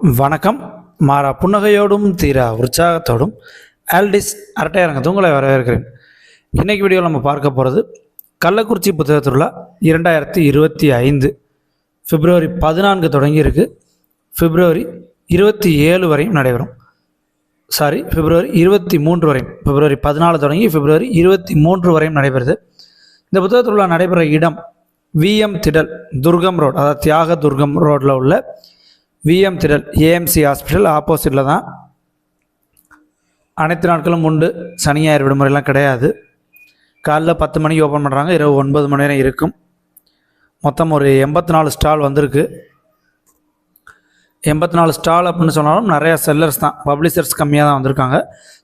வணக்கம். மாறா புன்னகையோடும் தீரா உற்சாகத்தோடும் ஆல்டிஸ் அரட்டையரங்கத்தை உங்களை வரவேற்கிறேன். இன்றைக்கு வீடியோவில் நம்ம பார்க்க போகிறது கள்ளக்குறிச்சி புத்தக திருவிழா இரண்டாயிரத்தி இருபத்தி ஐந்து பிப்ரவரி பதினான்கு தொடங்கி இருக்கு. பிப்ரவரி இருபத்தி ஏழு வரையும் நடைபெறும். சாரி பிப்ரவரி இருபத்தி மூன்று வரையும் பிப்ரவரி பதினாலு தொடங்கி பிப்ரவரி இருபத்தி மூன்று வரையும் நடைபெறுது. இந்த புத்தக திருவிழா நடைபெற இடம் விஎம் திடல் துர்கம் ரோடு அதாவது தியாக துர்கம் ரோட்டில் உள்ள விஎம் திடல் ஏஎம்சி ஹாஸ்பிட்டல் ஆப்போசிட்டில் தான். அனைத்து நாட்களும் உண்டு. சனி ஞாயிறு விடுமுறைலாம் கிடையாது. காலைல பத்து மணிக்கு ஓப்பன் பண்ணுறாங்க இரவு ஒன்பது மணி நேரம் இருக்கும். மொத்தம் ஒரு எண்பத்தி நாலு ஸ்டால் வந்திருக்கு. எண்பத்தி நாலு ஸ்டால் அப்படின்னு சொன்னாலும் நிறையா செல்லர்ஸ் தான். பப்ளிஷர்ஸ் கம்மியாக தான் வந்திருக்காங்க.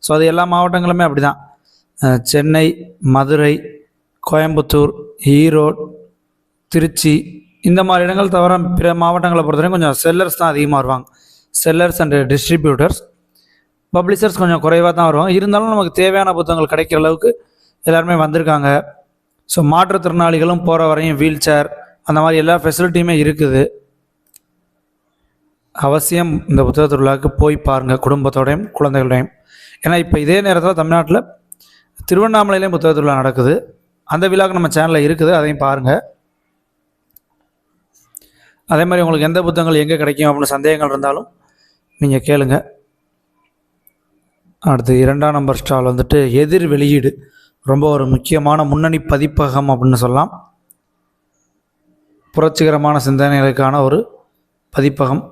ஸோ அது எல்லா மாவட்டங்களுமே அப்படி தான் சென்னை மதுரை கோயம்புத்தூர் ஈரோடு திருச்சி இந்த மாதிரி இடங்கள் தவிர பிற மாவட்டங்களை பொறுத்தவரைக்கும் கொஞ்சம் செல்லர்ஸ் தான் அதிகமாக வருவாங்க. செல்லர்ஸ் அண்ட் டிஸ்ட்ரிபியூட்டர்ஸ் பப்ளிஷர்ஸ் கொஞ்சம் குறைவாக தான் வருவாங்க. இருந்தாலும் நமக்கு தேவையான புத்தகங்கள் கிடைக்கிற அளவுக்கு எல்லாருமே வந்திருக்காங்க. ஸோ மாற்றுத்திறனாளிகளும் போகிற வரையும் வீல் சேர் அந்த மாதிரி எல்லா ஃபெசிலிட்டியுமே இருக்குது. அவசியம் இந்த புத்தக திருவிழாவுக்கு போய் பாருங்கள் குடும்பத்தோடையும் குழந்தைகளோடையும். ஏன்னா இப்போ இதே நேரத்தில் தமிழ்நாட்டில் திருவண்ணாமலையிலேயும் புத்தக திருவிழா நடக்குது. அந்த விழாவுக்கு நம்ம சேனலில் இருக்குது அதையும் பாருங்கள் அதே மாதிரி உங்களுக்கு எந்த புத்தகங்கள் எங்கே கிடைக்கும் அப்படின்னு சந்தேகங்கள் இருந்தாலும் நீங்கள் கேளுங்க. அடுத்து இரண்டாம் நம்பர் ஸ்டால் வந்துட்டு எதிர் வெளியீடு. ரொம்ப ஒரு முக்கியமான முன்னணி பதிப்பகம் அப்படின்னு சொல்லலாம். புரட்சிகரமான சிந்தனைகளுக்கான ஒரு பதிப்பகம்.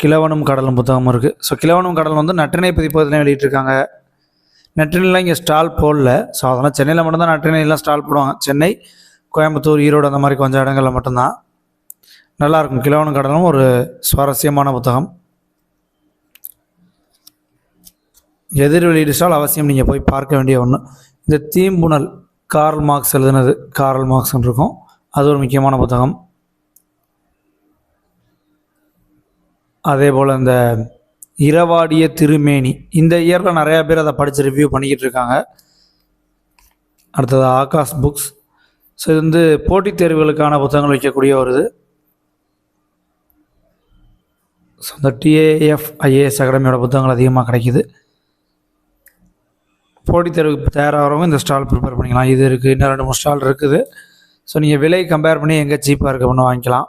கிழவனும் கடலும் புத்தகம் இருக்குது ஸோ கிழவனும் கடல் வந்து நற்றினை பதிப்பகத்திலையும் வெளியிட்டிருக்காங்க. நற்றினைலாம் இங்கே ஸ்டால் போடல. ஸோ அதெல்லாம் சென்னையில் மட்டும்தான் நற்றினைலாம் ஸ்டால் போடுவாங்க. சென்னை கோயம்புத்தூர் ஈரோடு அந்த மாதிரி கொஞ்சம் இடங்களில் மட்டும்தான். நல்லாயிருக்கும். கிழவனும் கடலும் ஒரு சுவாரஸ்யமான புத்தகம். எதிர் வெளியீடு அவசியம் நீங்கள் போய் பார்க்க வேண்டிய ஒன்று இந்த தீம்புணல் கார்ல் மார்க்ஸ் எழுதுனது கார்ல் மார்க்ஸ்ன்னு இருக்கும் அது ஒரு முக்கியமான புத்தகம். அதே போல் இந்த இரவாடிய திருமேனி. இந்த இயரில் நிறையா பேர் அதை படித்து ரிவ்யூ பண்ணிக்கிட்டு இருக்காங்க. அடுத்தது ஆகாஷ் புக்ஸ். ஸோ இது வந்து போட்டித் தேர்வுகளுக்கான புத்தகங்கள் வைக்கக்கூடிய ஒரு இது ஸோ இந்த டிஏஎஃப் ஐஏஎஸ் அகாடமியோட புத்தகங்கள் அதிகமாக கிடைக்கிது. போட்டித் தேர்வுக்கு தயாராகிறவங்க இந்த ஸ்டால் ப்ரிப்பேர் பண்ணிக்கலாம். இது இருக்குது இன்னும் ரெண்டு மூணு ஸ்டால் இருக்குது. ஸோ நீங்கள் விலை கம்பேர் பண்ணி எங்கே சீப்பாக இருக்க அப்படின்னு வாங்கிக்கலாம்.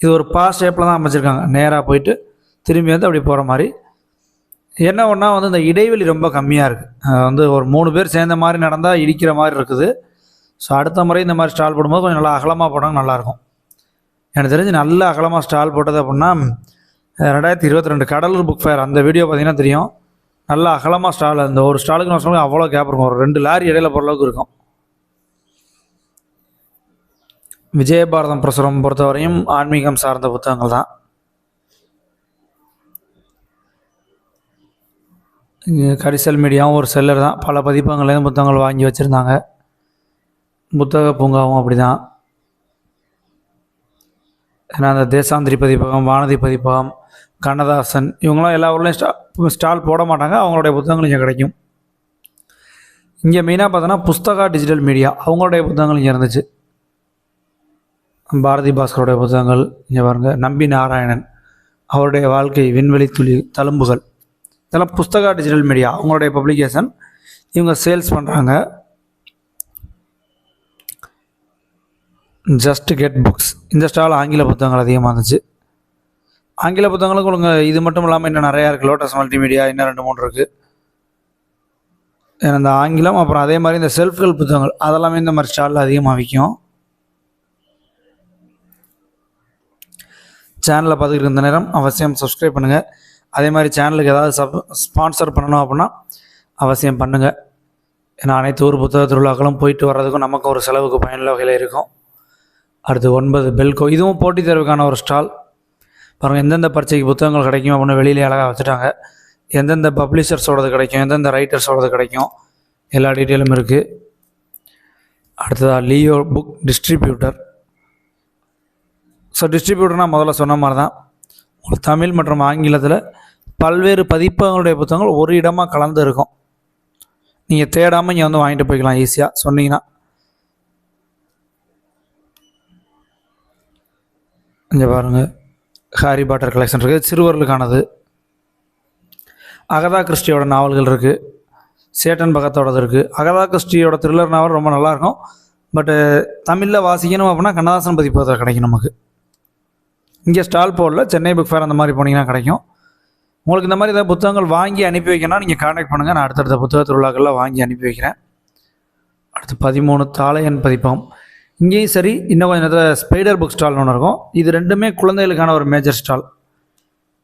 இது ஒரு பாஸ் ஷேப்பில் தான் அமைச்சிருக்காங்க. நேராக போயிட்டு திரும்பி வந்து அப்படி போகிற மாதிரி என்ன ஒன்றா வந்து இந்த இடைவெளி ரொம்ப கம்மியாக இருக்குது வந்து ஒரு மூணு பேர் சேர்ந்த மாதிரி நடந்தால் இடிக்கிற மாதிரி இருக்குது. ஸோ அடுத்த முறை இந்த மாதிரி ஸ்டால் போடும்போது கொஞ்சம் நல்லா அகலமாக போட்டாங்க நல்லாயிருக்கும் எனக்கு தெரிஞ்சு நல்ல அகலமாக ஸ்டால் போட்டது அப்படின்னா ரெண்டாயிரத்தி இருபத்தி ரெண்டு கடலூர் புக் ஃபேர் அந்த வீடியோ பார்த்தீங்கன்னா தெரியும். நல்லா அகலமாக ஸ்டால் அந்த ஒரு ஸ்டாலுக்கு நான் சொல்லுங்கள் அவ்வளோ கேப் இருக்கும். ஒரு ரெண்டு லாரி இடையில போகிற அளவுக்கு இருக்கும். விஜயபாரதம் பிரசுரம் பொறுத்தவரையும் ஆன்மீகம் சார்ந்த புத்தகங்கள் தான். கரிசல் மீடியாவும் ஒரு செல்லர் தான். பல பதிப்பகங்கள்லேருந்து புத்தகங்கள் வாங்கி வச்சுருந்தாங்க. புத்தக பூங்காவும் அப்படி தான் ஏன்னா அந்த தேசாந்திரி பதிப்பகம் வானதி பதிப்பகம் கண்ணதாசன் இவங்களாம் எல்லா ஊர்லேயும் ஸ்டா ஸ்டால் போட மாட்டாங்க. அவங்களுடைய புத்தகங்கள் இங்கே கிடைக்கும். இங்கே மெயினாக பார்த்தோன்னா புஸ்தகா டிஜிட்டல் மீடியா அவங்களுடைய புத்தகங்கள் இங்கே இருந்துச்சு. பாரதி பாஸ்கருடைய புத்தகங்கள் இங்கே பாருங்க. நம்பி நாராயணன் அவருடைய வாழ்க்கை விண்வெளி துளி தழும்புகள். இதெல்லாம் புஸ்தகா டிஜிட்டல் மீடியா அவங்களுடைய பப்ளிகேஷன் இவங்க சேல்ஸ் பண்ணுறாங்க ஜஸ்ட் கெட் புக்ஸ் இந்த ஸ்டால் ஆங்கில புத்தகங்கள் அதிகமாக இருந்துச்சு. ஆங்கில புத்தகங்களுக்கு உங்களுக்கு இது மட்டும் இல்லாமல் இன்னும் நிறையா இருக்குது லோட்டஸ் மல்டிமீடியா இன்னும் ரெண்டு மூணு இருக்குது இந்த ஆங்கிலம் அப்புறம் அதே மாதிரி இந்த செல்ஃப் ஹெல்ப் புத்தகங்கள் அதெல்லாமே இந்த மாதிரி ஸ்டாலில் அதிகமாக விற்கும் சேனலை பார்த்துக்கிட்டு இருந்த நேரம் அவசியம் சப்ஸ்கிரைப் பண்ணுங்கள் அதே மாதிரி சேனலுக்கு ஏதாவது சப் ஸ்பான்சர் பண்ணணும் அப்படின்னா அவசியம் பண்ணுங்கள் ஏன்னா அனைத்து ஊர் புத்தக திருவிழாக்களும் போயிட்டு வர்றதுக்கும் நமக்கு ஒரு செலவுக்கு பயனுள்ள வகையில் இருக்கும். அடுத்து ஒன்பது பெல்கோ இதுவும் போட்டித் தேர்வுக்கான ஒரு ஸ்டால். பாருங்கள் எந்தெந்த பரீட்சைக்கு புத்தகங்கள் கிடைக்கும் அப்படின்னு வெளியிலே அழகாக வச்சுட்டாங்க. எந்தெந்த பப்ளிஷர்ஸோடது கிடைக்கும் எந்தெந்த ரைட்டர்ஸோடது கிடைக்கும் எல்லா டீட்டெயிலும் இருக்குது அடுத்ததாக லியோ புக் டிஸ்ட்ரிபியூட்டர். ஸோ டிஸ்ட்ரிபியூட்டர்னால் முதல்ல சொன்ன மாதிரி தான் தமிழ் மற்றும் ஆங்கிலத்தில் பல்வேறு பதிப்பகங்களுடைய புத்தகங்கள் ஒரு இடமாக கலந்து இருக்கும் நீங்கள் தேடாமல் இங்கே வந்து வாங்கிட்டு போய்க்கலாம் ஈஸியாக சொன்னீங்கன்னா. இங்கே பாருங்கள் ஹாரி பாட்டர் கலெக்ஷன் இருக்குது சிறுவர்களுக்கானது. அகதா கிறிஸ்டியோட நாவல்கள் இருக்குது சேட்டன் பகத்தோடது இருக்குது அகதா கிறிஸ்டியோட த்ரில்லர் நாவல் ரொம்ப நல்லாயிருக்கும் பட்டு தமிழில் வாசிக்கணும் அப்படின்னா கண்ணதாசன் பதிப்பகத்தில் கிடைக்கும் நமக்கு. இங்கே ஸ்டால் போடல சென்னை புக் ஃபேர் அந்த மாதிரி போனீங்கன்னா கிடைக்கும். உங்களுக்கு இந்த மாதிரி ஏதாவது புத்தகங்கள் வாங்கி அனுப்பி வைக்கணும்னா நீங்கள் காண்டாக்ட் பண்ணுங்கள் நான் அடுத்தடுத்த புத்தக திருவிழாக்கள்லாம் வாங்கி அனுப்பி வைக்கிறேன். அடுத்து பதிமூணு தாளையன் பதிப்பகம் இங்கேயும் சரி இன்னும் கொஞ்சம் நேரத்தில் ஸ்பைடர் புக் ஸ்டால்னு ஒன்று இருக்கும். இது ரெண்டுமே குழந்தைகளுக்கான ஒரு மேஜர் ஸ்டால்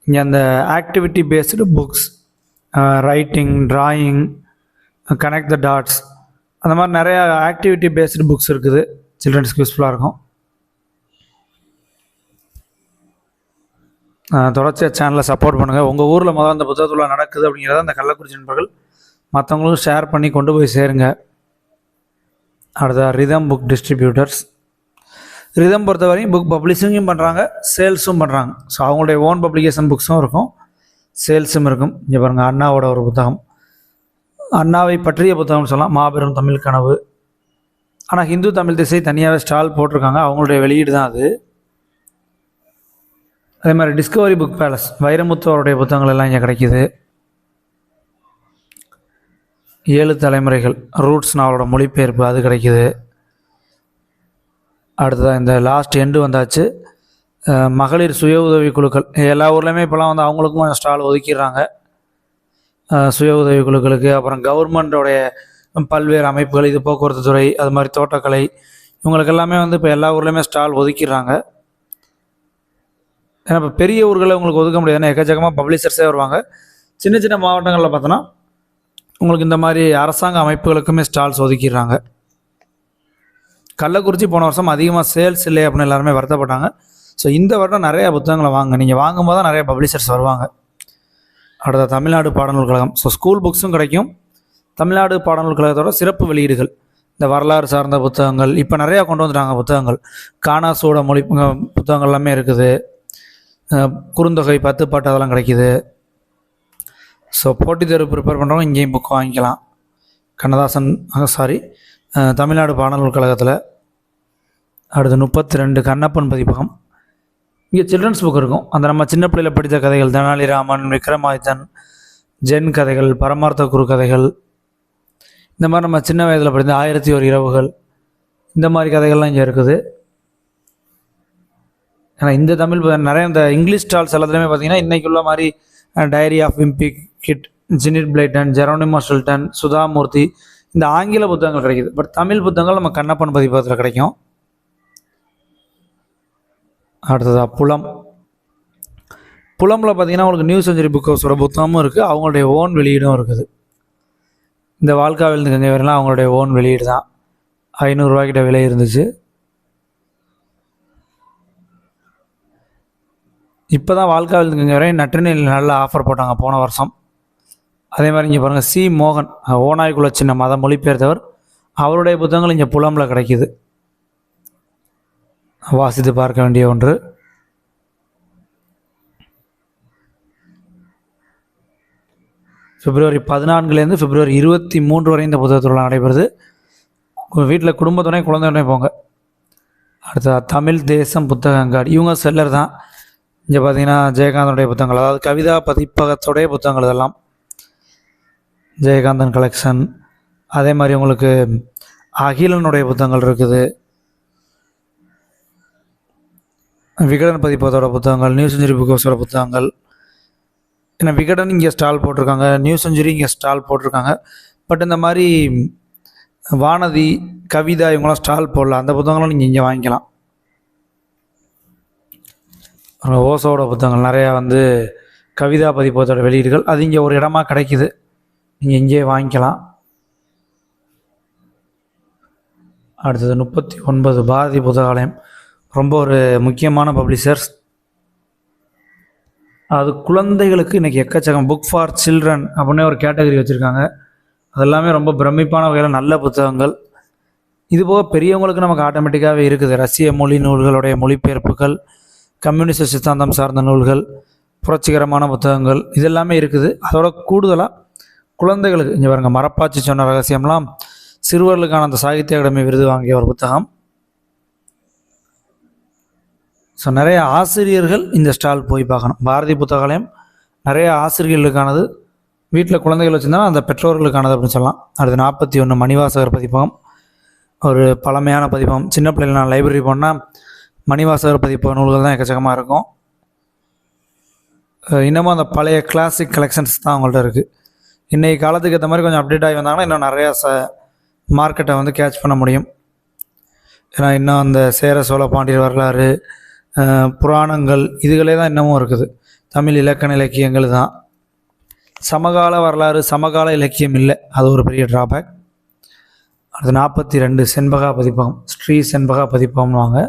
இங்கே அந்த activity based books writing drawing connect the dots அந்த மாதிரி நிறையா ஆக்டிவிட்டி பேஸ்டு புக்ஸ் இருக்குது. சில்ட்ரன்ஸ்க்கு யூஸ்ஃபுல்லாக இருக்கும். தொடர்ச்சியாக சேனலை சப்போர்ட் பண்ணுங்கள் உங்கள் ஊரில் முதல்ல அந்த புத்தகத்தில் நடக்குது அப்படிங்கிறத அந்த கள்ளக்குறிச்சி நண்பர்கள் மற்றவங்களும் ஷேர் பண்ணி கொண்டு போய் சேருங்க. அடுத்த ரிதம் புக் டிஸ்ட்ரிபியூட்டர்ஸ் ரிதம் பொறுத்தவரையும் புக் பப்ளிஷிங்கும் பண்ணுறாங்க சேல்ஸும் பண்ணுறாங்க ஸோ அவங்களுடைய ஓன் பப்ளிகேஷன் புக்ஸும் இருக்கும் சேல்ஸும் இருக்கும். இங்கே பாருங்கள் அண்ணாவோட ஒரு புத்தகம். அண்ணாவை பற்றிய புத்தகம்னு சொல்லலாம். மாபெரும் தமிழ் கனவு. ஆனால் ஹிந்து தமிழ் திசை தனியாகவே ஸ்டால் போட்டிருக்காங்க. அவங்களுடைய வெளியீடு தான் அது. அதே மாதிரி டிஸ்கவரி புக் பேலஸ் வைரமுத்து அவருடைய புத்தகங்கள் எல்லாம் இங்கே கிடைக்கிது. ஏழு தலைமுறைகள் ரூட்ஸ் நாவலோட மொழிபெயர்ப்பு அது கிடைக்கிது. அடுத்ததாக இந்த லாஸ்ட் எண்டு வந்தாச்சு. மகளிர் சுய உதவி குழுக்கள் எல்லா ஊர்லேயுமே இப்போலாம் வந்து அவங்களுக்கும் ஸ்டால் ஒதுக்கிடுறாங்க. சுய உதவி குழுக்களுக்கு அப்புறம் கவர்மெண்ட்டோடைய பல்வேறு அமைப்புகள் இது போக்குவரத்து துறை அது மாதிரி தோட்டக்கலை இவங்களுக்கு எல்லாமே வந்து இப்போ எல்லா ஊர்லேயுமே ஸ்டால் ஒதுக்கிடுறாங்க. ஏன்னா இப்போ பெரிய ஊர்களில் உங்களுக்கு ஒதுக்க முடியாது. ஏன்னா எக்கச்சக்கமாக பப்ளிஷர்ஸே வருவாங்க. சின்ன சின்ன மாவட்டங்களில் பார்த்தோன்னா உங்களுக்கு இந்த மாதிரி அரசாங்க அமைப்புகளுக்குமே ஸ்டால்ஸ் ஒதுக்கிடுறாங்க. கள்ளக்குறிச்சி போன வருஷம் அதிகமாக சேல்ஸ் இல்லை அப்படின்னு எல்லாருமே வருத்தப்பட்டாங்க. ஸோ இந்த வருடம் நிறைய புத்தகங்களை வாங்க நீங்கள் வாங்கும்போது தான் நிறைய பப்ளிஷர்ஸ் வருவாங்க. அடுத்த தமிழ்நாடு பாடநூல் கழகம். ஸோ ஸ்கூல் புக்ஸும் கிடைக்கும். தமிழ்நாடு பாடநூல் கழகத்தோட சிறப்பு வெளியீடுகள். இந்த வரலாறு சார்ந்த புத்தகங்கள். இப்போ நிறையா கொண்டு வந்துட்டாங்க புத்தகங்கள். காணாசூட மொழி புத்தகங்கள் எல்லாமே இருக்குது. குறுந்தொகை பத்து பாட்டு அதெல்லாம் கிடைக்கிது. ஸோ போட்டித் தேர்வு ப்ரிப்பேர் பண்ணுறவங்க இங்கேயும் புக் வாங்கிக்கலாம். கண்ணதாசன் சாரி தமிழ்நாடு பாடநூல் கழகத்தில் அடுத்து முப்பத்தி ரெண்டு கண்ணப்பன் பதிப்பகம். இங்கே சில்ட்ரன்ஸ் புக் இருக்கும். அந்த நம்ம சின்ன பிள்ளையில் படித்த கதைகள் தெனாலிராமன் விக்ரமாதித்தன் ஜென் கதைகள் பரமார்த்த குரு கதைகள் இந்த மாதிரி நம்ம சின்ன வயதில் படித்த ஆயிரத்தி ஒரு இரவுகள் இந்த மாதிரி கதைகள்லாம் இங்கே இருக்குது. ஏன்னா இந்த தமிழ் நிறைய இந்த இங்கிலீஷ் ஸ்டால்ஸ் எல்லாத்துலேயுமே பார்த்தீங்கன்னா இன்றைக்கி உள்ள மாதிரி diary of wimpy kid Enid Blyton Geronimo Stilton Sudha Murthy இந்த ஆங்கில புத்தகங்கள் கிடைக்குது. பட் தமிழ் புத்தகங்கள் நம்ம கண்ணப்பன் பதிப்பகத்தில் கிடைக்கும். அடுத்ததா புலம். புலமில் பார்த்தீங்கன்னா உங்களுக்கு நியூ செஞ்சுரி புக் ஹவுஸோட புத்தகமும் இருக்குது அவங்களுடைய ஓன் வெளியீடும் இருக்குது. இந்த வாழ்க்காவில் கங்கை வரைலாம் அவங்களுடைய ஓன் வெளியீடு தான் ஐநூறுரூவாக்கிட்ட விலை இருந்துச்சு. இப்போ தான் வாழ்க்காவில் வரையும் நற்றினியில் நல்ல ஆஃபர் போட்டாங்க போன வருஷம். அதே மாதிரி இங்கே பாருங்கள் சி மோகன் ஓநாய்க்குள்ள சின்ன மத மொழிபெயர்த்தவர். அவருடைய புத்தகங்கள் இங்கே புலமில் கிடைக்கிது. வாசித்து பார்க்க வேண்டிய ஒன்று. பிப்ரவரி பதினான்குலேருந்து பிப்ரவரி இருபத்தி மூன்று வரை இந்த புத்தக நடைபெறுது. உங்கள் வீட்டில் குடும்பத்துடனே குழந்தையுடனே போங்க. அடுத்த தமிழ் தேசம் புத்தக அங்காடி இவங்க செல்லர் தான். இங்கே பார்த்தீங்கன்னா ஜெயகாந்தனுடைய புத்தகங்கள் அதாவது கவிதா பதிப்பகத்துடைய புத்தகங்கள் இதெல்லாம். ஜெயகாந்தன் கலெக்ஷன் அதே மாதிரி உங்களுக்கு அகிலனுடைய புத்தகங்கள் இருக்குது. விகடன் பதிப்பகத்தோட புத்தகங்கள் நியூ செஞ்சுரி புக்கோஸோட புத்தகங்கள். ஏன்னா விகடன் இங்கே ஸ்டால் போட்டிருக்காங்க நியூ செஞ்சுரி இங்கே ஸ்டால் போட்டிருக்காங்க. பட் இந்த மாதிரி வானதி கவிதா இவங்களாம் ஸ்டால் போடல. அந்த புத்தகங்களும் நீங்கள் இங்கே வாங்கிக்கலாம். ஓசோட புத்தகங்கள் நிறையா வந்து கவிதா பதிப்பத்தோட வெளியீடுகள். அது இங்கே ஒரு இடமா கிடைக்குது. நீங்கள் இங்கேயே வாங்கிக்கலாம். அடுத்தது முப்பத்தி ஒன்பது பாரதி புத்தகாலயம். ரொம்ப ஒரு முக்கியமான பப்ளிஷர்ஸ். அது குழந்தைகளுக்கு இன்றைக்கி எக்கச்சக்கம். புக் ஃபார் சில்ட்ரன் அப்படின்னு ஒரு கேட்டகரி வச்சுருக்காங்க. அதெல்லாமே ரொம்ப பிரமிப்பான வகையில் நல்ல புத்தகங்கள். இதுபோக பெரியவங்களுக்கு நமக்கு ஆட்டோமேட்டிக்காகவே இருக்குது. ரஷ்ய மொழி நூல்களுடைய மொழிபெயர்ப்புகள் கம்யூனிஸ்ட் சித்தாந்தம் சார்ந்த நூல்கள் புரட்சிகரமான புத்தகங்கள் இதெல்லாமே இருக்குது. அதோட கூடுதலாக குழந்தைகளுக்கு இங்கே பாருங்கள் மரப்பாச்சி சொன்ன ரகசியம்லாம் சிறுவர்களுக்கான அந்த சாகித்ய அகாடமி விருது வாங்கிய ஒரு புத்தகம். ஸோ நிறைய ஆசிரியர்கள் இந்த ஸ்டால் போய் பார்க்கணும். பாரதி புத்தகாலயம் நிறைய ஆசிரியர்களுக்கானது வீட்டில் குழந்தைகள் வச்சுருந்தா அந்த பெற்றோர்களுக்கானது அப்படின்னு சொல்லலாம். அடுத்து நாற்பத்தி ஒன்று மணிவாசகர் பதிப்பகம். ஒரு பழமையான பதிப்பகம். சின்ன பிள்ளைகள் நான் லைப்ரரி போனால் மணிவாசகர் பதிப்பு நூல்கள் தான் எக்கச்சக்கமாக இருக்கும். இன்னமும் அந்த பழைய கிளாசிக் கலெக்ஷன்ஸ் தான் அவங்கள்ட்ட இருக்குது இன்றைக்கி காலத்துக்கு ஏற்ற மாதிரி கொஞ்சம் அப்டேட் ஆகி வந்தாங்கன்னா இன்னும் நிறையா ச மார்க்கெட்டை வந்து கேட்ச் பண்ண முடியும். ஏன்னா இன்னும் அந்த சேர சோழ பாண்டியர் வரலாறு புராணங்கள் இதுகளே தான் இன்னமும் இருக்குது. தமிழ் இலக்கண இலக்கியங்கள் தான். சமகால வரலாறு சமகால இலக்கியம் இல்லை. அது ஒரு பெரிய ட்ராபேக் அடுத்து நாற்பத்தி ரெண்டு செண்பகா பதிப்பகம் ஸ்ரீ செண்பகா பதிப்பகம்னுவாங்க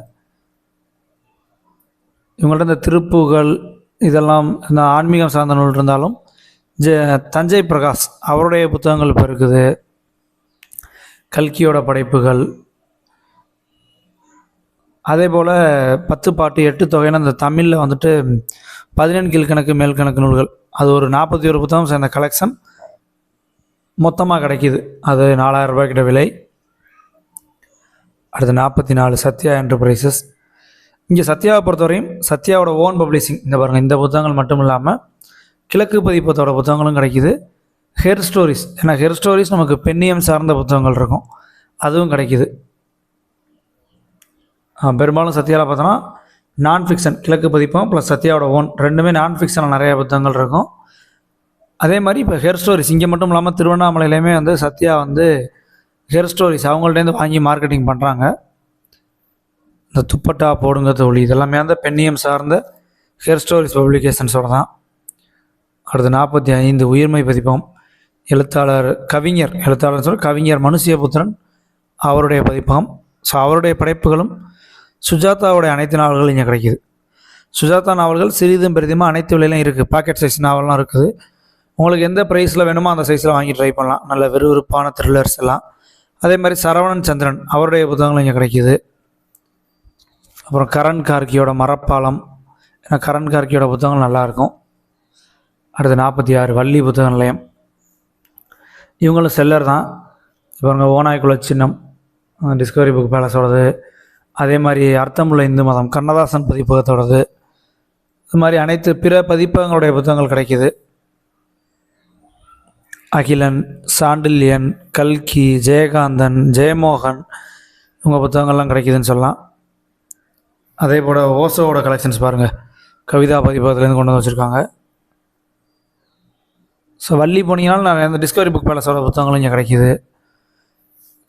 இவங்கள்ட்ட இந்த திருப்புகள் இதெல்லாம் இந்த ஆன்மீகம் சார்ந்த நூல் இருந்தாலும் ஜ தஞ்சை பிரகாஷ் அவருடைய புத்தகங்கள் இப்போ இருக்குது. கல்கியோட படைப்புகள். அதே போல் பத்து பாட்டு எட்டு தொகைன்னு அந்த தமிழில் வந்துட்டு பதினெண் கீழ்கணக்கு மேல்கணக்கு நூல்கள். அது ஒரு நாற்பத்தி ஒரு புத்தகம் சேர்ந்த கலெக்ஷன் மொத்தமாக கிடைக்கிது. அது நாலாயிரம் ரூபாய் கிட்ட விலை. அடுத்து நாற்பத்தி நாலு சத்யா என்டர்பிரைசஸ் இங்கே சத்யாவை பொறுத்தவரையும் சத்யாவோட ஓன் பப்ளிஷிங் இந்த பாருங்கள் இந்த புத்தகங்கள் மட்டும் இல்லாமல் கிழக்கு பதிப்பத்தோட புத்தகங்களும் கிடைக்கிது. ஹேர் ஸ்டோரிஸ் ஏன்னா ஹேர் ஸ்டோரிஸ் நமக்கு பெண்ணியம் சார்ந்த புத்தகங்கள் இருக்கும். அதுவும் கிடைக்கிது. பெரும்பாலும் சத்யாவில் பார்த்தோன்னா நான் ஃபிக்ஷன் கிழக்கு பதிப்பம் ப்ளஸ் சத்யாவோட ஓன் ரெண்டுமே நான் ஃபிக்ஷனில் நிறைய புத்தகங்கள் இருக்கும். அதே மாதிரி இப்போ ஹேர் ஸ்டோரிஸ் இங்கே மட்டும் இல்லாமல் திருவண்ணாமலையிலையுமே வந்து சத்யா வந்து ஹேர் ஸ்டோரிஸ் அவங்கள்ட்டேருந்து வாங்கி மார்க்கெட்டிங் பண்ணுறாங்க இந்த துப்பட்டா போடுங்க தோழி இதெல்லாமே அந்த பெண்ணியம் சார்ந்த ஹெர் ஸ்டோரிஸ் பப்ளிகேஷன்ஸோட தான். அடுத்து நாற்பத்தி ஐந்து உயிர்மை பதிப்பம். எழுத்தாளர் கவிஞர் எழுத்தாளர் சொல்ல கவிஞர் மனுஷியபுத்திரன் அவருடைய பதிப்பகம் ஸோ அவருடைய படைப்புகளும் சுஜாதாவுடைய அனைத்து நாவல்களும் இங்கே கிடைக்கிது. சுஜாதா நாவல்கள் சிறிதும் பெரிதுமா அனைத்து விலையிலும் இருக்குது பாக்கெட் சைஸ் நாவல்லாம் இருக்குது. உங்களுக்கு எந்த ப்ரைஸில் வேணுமோ அந்த சைஸில் வாங்கி ட்ரை பண்ணலாம். நல்ல விறுவிறுப்பான த்ரில்லர்ஸ் எல்லாம். அதே மாதிரி சரவணன் சந்திரன் அவருடைய புத்தகங்களும் இங்கே கிடைக்கிது. அப்புறம் கரண் கார்கியோட மரப்பாலம். ஏன்னா கரண் கார்கியோட புத்தகங்கள் நல்லாயிருக்கும். அடுத்து நாற்பத்தி ஆறு வள்ளி புத்தக நிலையம். இவங்களும் செல்லர் தான். இப்போ பாருங்க ஓநாய்க்குள்ள சின்னம் டிஸ்கவரி புக் பேலஸோடது அதே மாதிரி அர்த்தமுள்ள இந்து மதம் கண்ணதாசன் பதிப்பகத்தோடது. இது மாதிரி அனைத்து பிற பதிப்பகங்களுடைய புத்தகங்கள் கிடைக்கிது. அகிலன் சாண்டில்யன் கல்கி ஜெயகாந்தன் ஜெயமோகன் இவங்க புத்தகங்கள்லாம் கிடைக்கிதுன்னு சொல்லலாம். அதே போல் ஓசோவோட கலெக்ஷன்ஸ் பாருங்கள் கவிதா பதிப்பகத்துலேருந்து கொண்டு வந்து வச்சுருக்காங்க. ஸோ வள்ளி போனீங்கனாலும் நான் இந்த டிஸ்கவரி புக் பேலஸோட புத்தகங்களும் இங்கே கிடைக்கிது.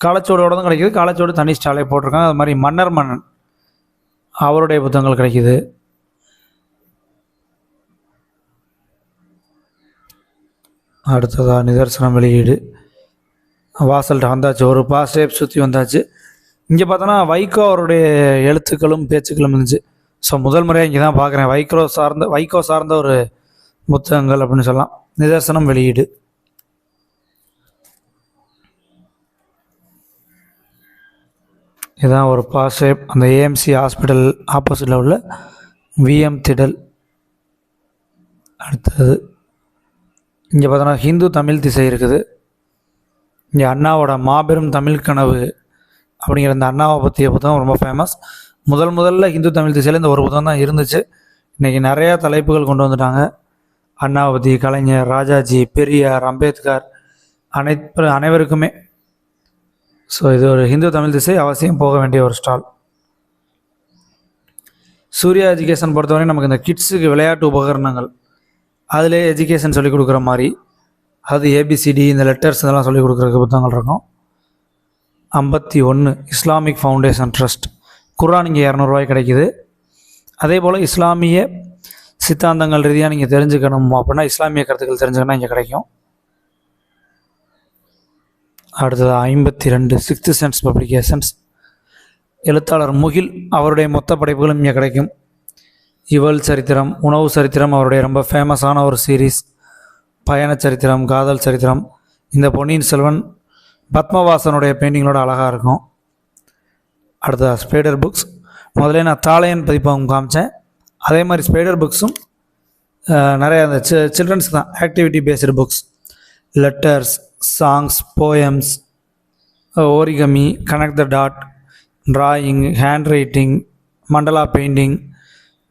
காலச்சோடோட தான் கிடைக்கிது. காலச்சோடு தனி ஸ்டாலே போட்டிருக்காங்க. அது மாதிரி மன்னர் மன்னன் அவருடைய புத்தகங்கள் கிடைக்கிது. அடுத்ததாக நிதர்சனம் வெளியீடு. வாசல்கிட்ட வந்தாச்சு ஒரு பாஸ்டேப் சுற்றி வந்தாச்சு. இங்கே பார்த்தோன்னா வைகோ அவருடைய எழுத்துக்களும் பேச்சுக்களும் இருந்துச்சு. ஸோ முதல் முறையாக இங்கே தான் பார்க்குறேன். வைகோ சார்ந்த வைகோ சார்ந்த ஒரு புத்தகங்கள் அப்படின்னு சொல்லலாம். நிதர்சனம் வெளியீடு. இதான் ஒரு பாசேப் அந்த ஏஎம்சி ஹாஸ்பிட்டல் ஆப்போசிட்டில் உள்ள விஎம் திடல். அடுத்தது இங்கே பார்த்தோன்னா ஹிந்து தமிழ் திசை இருக்குது. இங்கே அண்ணாவோட மாபெரும் தமிழ் கனவு. அப்படிங்கிற இந்த அண்ணாவை பற்றிய புத்தகம் ரொம்ப ஃபேமஸ் முதல் முதல்ல ஹிந்து தமிழ் திசையில் இந்த ஒரு புத்தகம் தான் இருந்துச்சு. இன்றைக்கி நிறையா தலைப்புகள் கொண்டு வந்துட்டாங்க. அண்ணாவை பற்றி கலைஞர் ராஜாஜி பெரியார் அம்பேத்கர் அனைத்து அனைவருக்குமே. ஸோ இது ஒரு ஹிந்து தமிழ் திசை அவசியம் போக வேண்டிய ஒரு ஸ்டால் சூர்யா எஜுகேஷன் பொறுத்தவரை நமக்கு இந்த கிட்ஸுக்கு விளையாட்டு உபகரணங்கள். அதிலே எஜுகேஷன் சொல்லிக் கொடுக்குற மாதிரி அது ஏபிசிடி இந்த லெட்டர்ஸ் இதெல்லாம் சொல்லிக் கொடுக்குறதுக்கு புத்தகங்கள் இருக்கும். ஐம்பத்தி ஒன்று இஸ்லாமிக் ஃபவுண்டேஷன் ட்ரஸ்ட். குரான் இங்கே இரநூறுவாய் கிடைக்குது. அதே போல் இஸ்லாமிய சித்தாந்தங்கள் ரீதியாக நீங்கள் தெரிஞ்சுக்கணும் அப்படின்னா இஸ்லாமிய கருத்துக்கள் தெரிஞ்சுக்கணும் இங்கே கிடைக்கும். அடுத்தது ஐம்பத்தி ரெண்டு சிக்ஸ்த்து சென்ஸ் பப்ளிகேஷன்ஸ் எழுத்தாளர் முகில் அவருடைய மொத்த படைப்புகளும் இங்கே கிடைக்கும். இவள் சரித்திரம் உணவு சரித்திரம் அவருடைய ரொம்ப ஃபேமஸான ஒரு சீரீஸ் பயண சரித்திரம் காதல் சரித்திரம். இந்த பொன்னியின் செல்வன் பத்மவாசனுடைய பெயிண்டிங்களோட அழகாக இருக்கும். அடுத்தது ஸ்பைடர் புக்ஸ் முதல்ல நான் தாளையன் பதிப்பகம் காமிச்சேன். அதே மாதிரி ஸ்பைடர் புக்ஸும் நிறைய அந்த சி சில்ட்ரன்ஸ்க்கு தான் activity based books letters songs poems origami connect the dot drawing hand writing mandala painting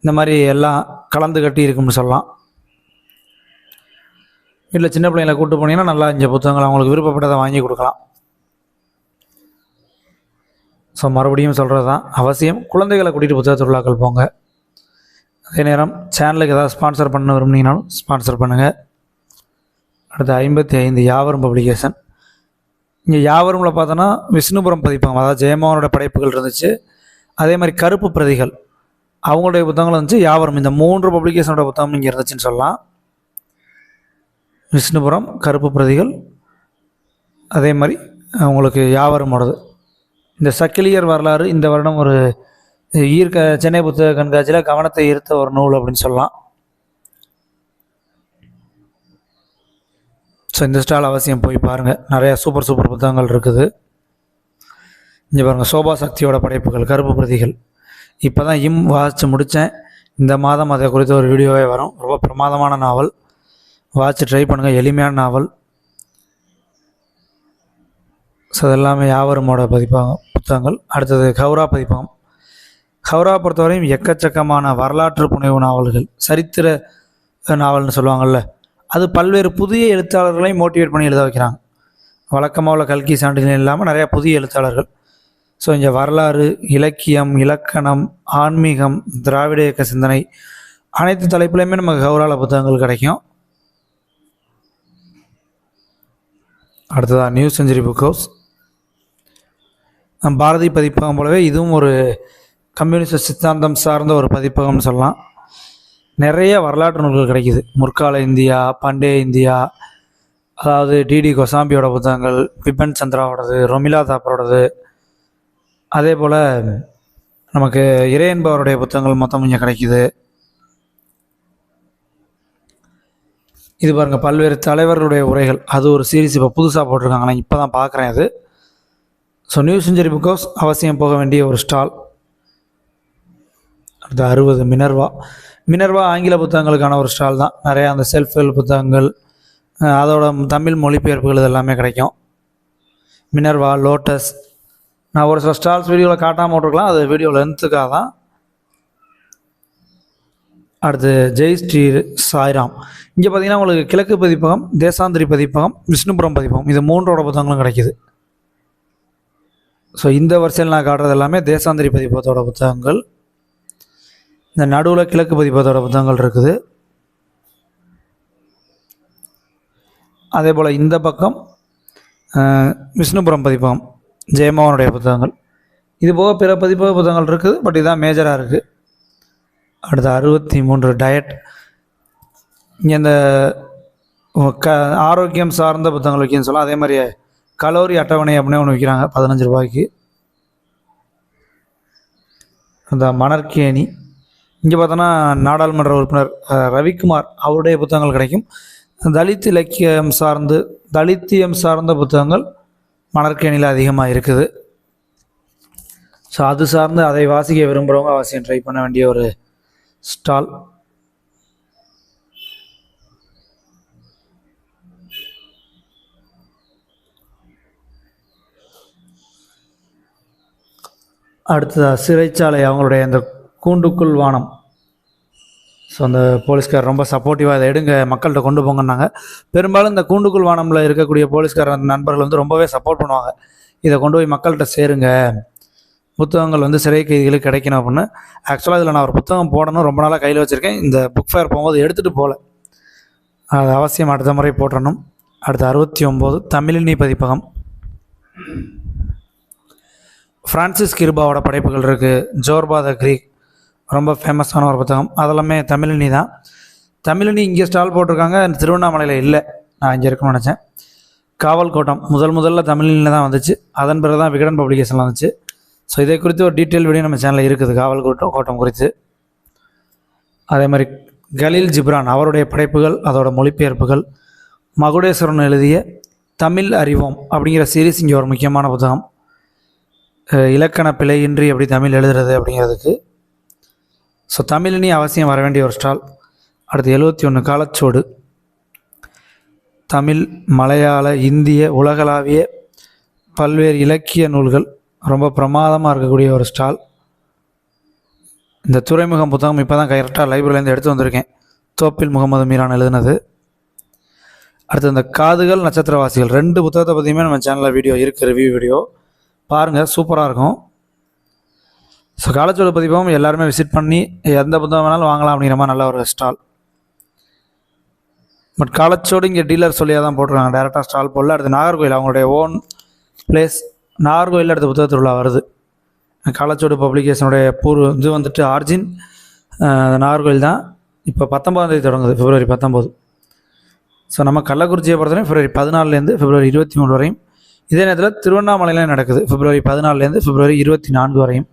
இந்த மாதிரி எல்லாம் கலந்து கட்டி இருக்கும்னு சொல்லலாம். வீட்டில் சின்ன பிள்ளைங்களை கூப்பிட்டு போனீங்கன்னா நல்லா இந்த புத்தகங்கள் அவங்களுக்கு விருப்பப்பட்டதை வாங்கி கொடுக்கலாம். ஸோ மறுபடியும் சொல்கிறது தான் அவசியம் குழந்தைகளை கூட்டிகிட்டு புத்தக திருவிழாக்கள் போங்க. அதே நேரம் சேனலுக்கு ஏதாவது ஸ்பான்சர் பண்ண விரும்புனீங்கனாலும் ஸ்பான்சர் பண்ணுங்கள் அடுத்து ஐம்பத்தி ஐந்து யாவரும் பப்ளிகேஷன் இங்கே யாவரும்ல பார்த்தோன்னா விஷ்ணுபுரம் பதிப்பகம் அதாவது ஜெயமோகனோட படைப்புகள் இருந்துச்சு. அதே மாதிரி கருப்பு பிரதிகள். அவங்களுடைய புத்தகங்கள் இருந்துச்சு யாவரும். இந்த மூன்று பப்ளிகேஷனோட புத்தகம் இங்கே இருந்துச்சுன்னு சொல்லலாம். விஷ்ணுபுரம் கருப்பு பிரதிகள். அதே மாதிரி அவங்களுக்கு யாவருமோடது இந்த சக்கிலியர் வரலாறு இந்த வருடம் ஒரு ஈர்க்க சென்னை புத்தக கண்காட்சியில் கவனத்தை ஈர்த்த ஒரு நூல் அப்படின்னு சொல்லலாம். ஸோ இந்த ஸ்டால் அவசியம் போய் பாருங்கள் நிறையா சூப்பர் சூப்பர் புத்தகங்கள் இருக்குது. இங்கே பாருங்கள் சோபா சக்தியோட படைப்புகள் கருப்பு பிரதிகள். இப்போ தான் இம் வாசித்து முடித்தேன் இந்த மாதம் அதை குறித்த ஒரு வீடியோவே வரும். ரொம்ப பிரமாதமான நாவல். வாட்ச் ட்ரை பண்ணுங்கள் எளிமையான நாவல். ஸோ அதெல்லாமே யாவருமோட பதிப்பாக புத்தகங்கள். அடுத்தது கௌரா பதிப்பகம். கௌரா பொறுத்தவரையும் எக்கச்சக்கமான வரலாற்று புனைவு நாவல்கள் சரித்திர நாவல்னு சொல்லுவாங்கள்ல அது பல்வேறு புதிய எழுத்தாளர்களையும் மோட்டிவேட் பண்ணி எழுத வைக்கிறாங்க. வழக்கமாக உள்ள கல்கி சான்றிதழ் இல்லாமல் நிறையா புதிய எழுத்தாளர்கள். ஸோ இங்கே வரலாறு இலக்கியம் இலக்கணம் ஆன்மீகம் திராவிட இயக்க சிந்தனை அனைத்து தலைப்புலையுமே நமக்கு கௌரால புத்தகங்கள் கிடைக்கும். அடுத்ததாக new century book house Bharathi பதிப்பகம் போலவே இதுவும் ஒரு கம்யூனிஸ்ட் சித்தாந்தம் சார்ந்த ஒரு பதிப்பகம்னு சொல்லலாம். நிறைய வரலாற்று நூல்கள் கிடைக்குது. முற்கால இந்தியா பண்டைய இந்தியா அதாவது டிடி கொசாம்பியோட புத்தகங்கள் பிபன் சந்திராவோடது ரொமிலா தாப்பரோடது. அதே போல் நமக்கு இறையன்பவருடைய புத்தகங்கள் மொத்தம் இங்கே கிடைக்குது. இது பாருங்கள் பல்வேறு தலைவர்களுடைய உரைகள். அது ஒரு சீரீஸ் இப்போ புதுசாக போட்டிருக்காங்க. நான் இப்போ தான் பார்க்குறேன் அது ஸோ நியூ செஞ்சுரி பிகாஸ் அவசியம் போக வேண்டிய ஒரு ஸ்டால் அடுத்த அறுபது மினர்வா. மினர்வா ஆங்கில புத்தகங்களுக்கான ஒரு ஸ்டால் தான். நிறையா அந்த செல்ஃப் ஹெல்ப் புத்தகங்கள் அதோட தமிழ் மொழிபெயர்ப்புகள் இது எல்லாமே கிடைக்கும். Minerva lotus. நான் ஒரு சில ஸ்டால்ஸ் வீடியோவில் காட்டாமல் விட்ருக்கலாம் அது வீடியோ லென்த்துக்காக தான் அடுத்து ஜெய் ஸ்ரீ சாய்ராம். இங்கே பார்த்தீங்கன்னா உங்களுக்கு கிழக்கு பதிப்பகம் தேசாந்திரி பதிப்பகம் விஷ்ணுபுரம் பதிப்பகம் இது மூன்றோட புத்தகங்களும் கிடைக்குது. ஸோ இந்த வரிசையில் நான் காட்டுறது எல்லாமே தேசாந்திரி பதிப்பகத்தோட புத்தகங்கள். இந்த நடுவில் கிழக்கு பதிப்பகத்தோட புத்தகங்கள் இருக்குது. அதே போல் இந்த பக்கம் விஷ்ணுபுரம் பதிப்பகம் ஜெயமோகனுடைய புத்தகங்கள். இது போக பிற பதிப்பக புத்தகங்கள் இருக்குது பட் இதுதான் மேஜராக இருக்குது அடுத்து அறுபத்தி மூன்று டயட் இங்கே இந்த க ஆரோக்கியம் சார்ந்த புத்தகங்கள் வைக்கணும்னு சொல்லலாம் அதே மாதிரி கலோரி அட்டவணை அப்படின்னு ஒன்று விற்கிறாங்க பதினஞ்சு ரூபாய்க்கு. அந்த மணற்கேணி. இங்கே பார்த்தோன்னா நாடாளுமன்ற உறுப்பினர் ரவிக்குமார் அவருடைய புத்தகங்கள் கிடைக்கும். தலித் இலக்கியம் சார்ந்து தலித்தியம் சார்ந்த புத்தகங்கள் மணற்கேணியில் அதிகமாக இருக்குது. ஸோ அது சார்ந்து அதை வாசிக்க விரும்புகிறவங்க அவசியம் ட்ரை பண்ண வேண்டிய ஒரு ஸ்டால். அடுத்ததாக சிறைச்சாலை அவங்களுடைய அந்த கூண்டுக்குள் வானம். ஸோ அந்த போலீஸ்கார் ரொம்ப சப்போர்ட்டிவாக இதை எடுங்க மக்கள்கிட்ட கொண்டு போங்கன்னாங்க. பெரும்பாலும் இந்த கூண்டுக்குள் வானமில் இருக்கக்கூடிய போலீஸ்கார நண்பர்கள் வந்து ரொம்பவே சப்போர்ட் பண்ணுவாங்க. இதை கொண்டு போய் மக்கள்கிட்ட சேருங்க. புத்தகங்கள் வந்து சிறை கைதிகளுக்கு கிடைக்கணும் அப்படின்னு ஆக்சுவலாக இதில் நான் ஒரு புத்தகம் போடணும் ரொம்ப நாளாக கையில் வச்சுருக்கேன். இந்த புக் ஃபேர் போகும்போது எடுத்துகிட்டு போகல அது அவசியம் அடுத்த முறை போட்டணும் அடுத்து அறுபத்தி ஒம்பது தமிழினி பதிப்பகம். ஃப்ரான்சிஸ் கிருபாவோட படைப்புகள் இருக்குது ஜோர்பா த கிரீக் ரொம்ப ஃபேமஸான ஒரு புத்தகம். அதெல்லாமே தமிழினி தான். தமிழினி இங்கே ஸ்டால் போட்டிருக்காங்க. திருவண்ணாமலையில் இல்லை. நான் இங்கே இருக்கணும்னு நினச்சேன். காவல் கோட்டம் முதல் முதல்ல தமிழினியில் தான் வந்துச்சு. அதன் பிறகு தான் விகடன் பப்ளிகேஷனில் வந்துச்சு. ஸோ இதை குறித்து ஒரு டீட்டெயில் வீடியோ நம்ம சேனலில் இருக்குது. காவல் கூட்டம் கோட்டம் குறித்து. அதே மாதிரி கலீல் ஜிப்ரான் அவருடைய படைப்புகள் அதோட மொழிபெயர்ப்புகள் மகுடேஸ்வரன் எழுதிய தமிழ் அறிவோம் அப்படிங்கிற சீரீஸ் இங்கே ஒரு முக்கியமான புத்தகம். இலக்கண பிழையின்றி எப்படி தமிழ் எழுதுறது அப்படிங்கிறதுக்கு. ஸோ தமிழினி அவசியம் வர வேண்டிய ஒரு ஸ்டால் அடுத்து எழுபத்தி ஒன்று காலச்சோடு. தமிழ் மலையாள இந்திய உலகளாவிய பல்வேறு இலக்கிய நூல்கள். ரொம்ப பிரமாதமாக இருக்கக்கூடிய ஒரு ஸ்டால். இந்த துறைமுகம் புத்தகம் இப்போ தான் கரெக்டாக லைப்ரரியிலேருந்து எடுத்து வந்திருக்கேன். தோப்பில் முகமது மீரான் எழுதுனது. அடுத்து இந்த காதுகள் நட்சத்திரவாசிகள். ரெண்டு புத்தகத்தை பற்றியுமே நம்ம சேனலில் வீடியோ இருக்குது ரிவ்யூ வீடியோ பாருங்கள் சூப்பராக இருக்கும். ஸோ காலச்சோடு பதிப்பகம் எல்லாருமே விசிட் பண்ணி எந்த புத்தகம் வேணாலும் வாங்கலாம் அப்படிங்கிற மாதிரி நல்ல ஒரு ஸ்டால். பட் காலச்சோடு இங்கே டீலர் சொல்லியாக தான் போட்டிருக்காங்க டேரெக்டாக ஸ்டால் போடல. அடுத்து நாகர்கோயில் அவங்களுடைய ஓன் பிளேஸ் நாகர்கோயில் அடுத்த புத்தக திருவிழா வருது. காலச்சோடு பப்ளிகேஷனுடைய பூர்வ இது வந்துட்டு ஆர்ஜின் நாகர்கோயில் தான் இப்போ பத்தொம்பதாம் தேதி தொடங்குது பிப்ரவரி பத்தொம்போது ஸோ நம்ம கள்ளக்குறிச்சியை பொறுத்தவரையும் பிப்ரவரி பதினாலுலேருந்து பிப்ரவரி இருபத்தி மூணு வரையும். இதே நேரத்தில் திருவண்ணாமலையில நடக்குது பிப்ரவரி பதினாலுலேருந்து பிப்ரவரி இருபத்தி நான்கு வரையும்.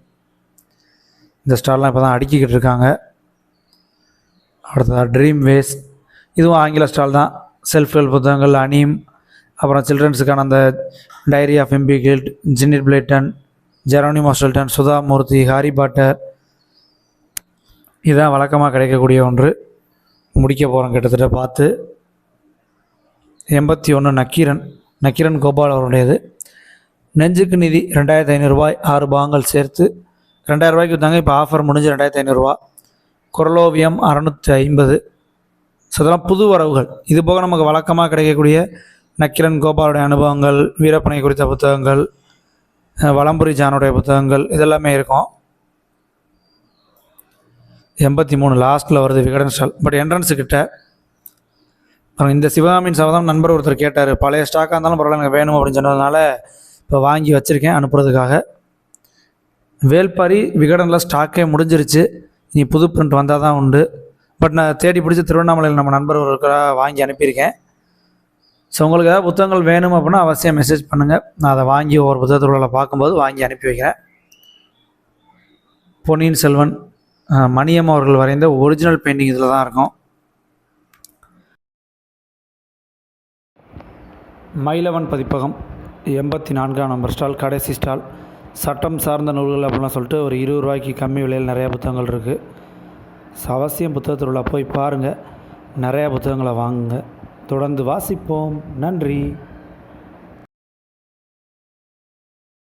இந்த ஸ்டால்லாம் இப்போ தான் அடுக்கிக்கிட்டு இருக்காங்க. அடுத்ததாக ட்ரீம் வேஸ் இதுவும் ஆங்கில ஸ்டால் தான். செல்ஃப் ஹெல்ப் புத்தகங்கள் அனீம் அப்புறம் சில்ட்ரன்ஸுக்கான அந்த diary of wimpy kid Enid Blyton Geronimo Stilton Sudha Murthy Harry Potter இதுதான் வழக்கமாக கிடைக்கக்கூடிய ஒன்று. முடிக்க போகிறோம் கிட்டத்தட்ட பார்த்து. எண்பத்தி ஒன்று நக்கீரன் நக்கீரன் கோபால் அவருடையது. நெஞ்சுக்கு நிதி ரெண்டாயிரத்தி ஐநூறுரூவாய் ஆறு பாகங்கள் சேர்த்து ரெண்டாயிரம் ரூபாய்க்கு விற்றாங்க இப்போ ஆஃபர் முடிஞ்சு ரெண்டாயிரத்தி ஐநூறுரூவா குரலோவியம் அறநூற்றி ஐம்பது. ஸோ அதெல்லாம் புது வரவுகள். இது போக நமக்கு வழக்கமாக கிடைக்கக்கூடிய நக்கிரன் கோபாலுடைய அனுபவங்கள் வீரப்பனை குறித்த புத்தகங்கள் வளம்புரி ஜானுடைய புத்தகங்கள் இதெல்லாமே இருக்கும். எண்பத்தி மூணு லாஸ்ட்டில் வருது விகடன் ஸ்டால். பட் என்ட்ரன்ஸுக்கிட்ட அப்புறம் இந்த சிவகாமியின் சபதம் நண்பர் ஒருத்தர் கேட்டார் பழைய ஸ்டாக்காக இருந்தாலும் பரவாயில்ல எனக்கு வேணும் அப்படின்னு சொன்னதுனால இப்போ வாங்கி வச்சுருக்கேன் அனுப்புறதுக்காக. வேல்பாரி விகடனில் ஸ்டாக்கே முடிஞ்சிருச்சு. நீ புது பிரிண்ட் வந்தால் தான் உண்டு. பட் நான் தேடி பிடிச்சி திருவண்ணாமலையில் நம்ம நண்பர் ஒருக்கா வாங்கி அனுப்பியிருக்கேன். ஸோ உங்களுக்கு ஏதாவது புத்தகங்கள் வேணும் அப்படின்னா அவசியம் மெசேஜ் பண்ணுங்கள் நான் அதை வாங்கி ஒவ்வொரு புத்தகத்தில் பார்க்கும்போது வாங்கி அனுப்பி வைக்கிறேன். பொன்னியின் செல்வன் மணியம் அவர்கள் வரைந்த ஒரிஜினல் பெயிண்டிங் இதில் தான் இருக்கும். மயிலவன் பதிப்பகம் எண்பத்தி நான்காம் நம்பர் ஸ்டால் கடைசி ஸ்டால். சட்டம் சார்ந்த நூல்கள் அப்படிலாம் சொல்லிட்டு ஒரு இருபது ரூபாய்க்கு கம்மி விலையில் நிறையா புத்தகங்கள் இருக்குது ஸோ அவசியம் புத்தகத்தில் போய் பாருங்கள் நிறையா புத்தகங்களை வாங்குங்க. தொடர்ந்து வாசிப்போம். நன்றி.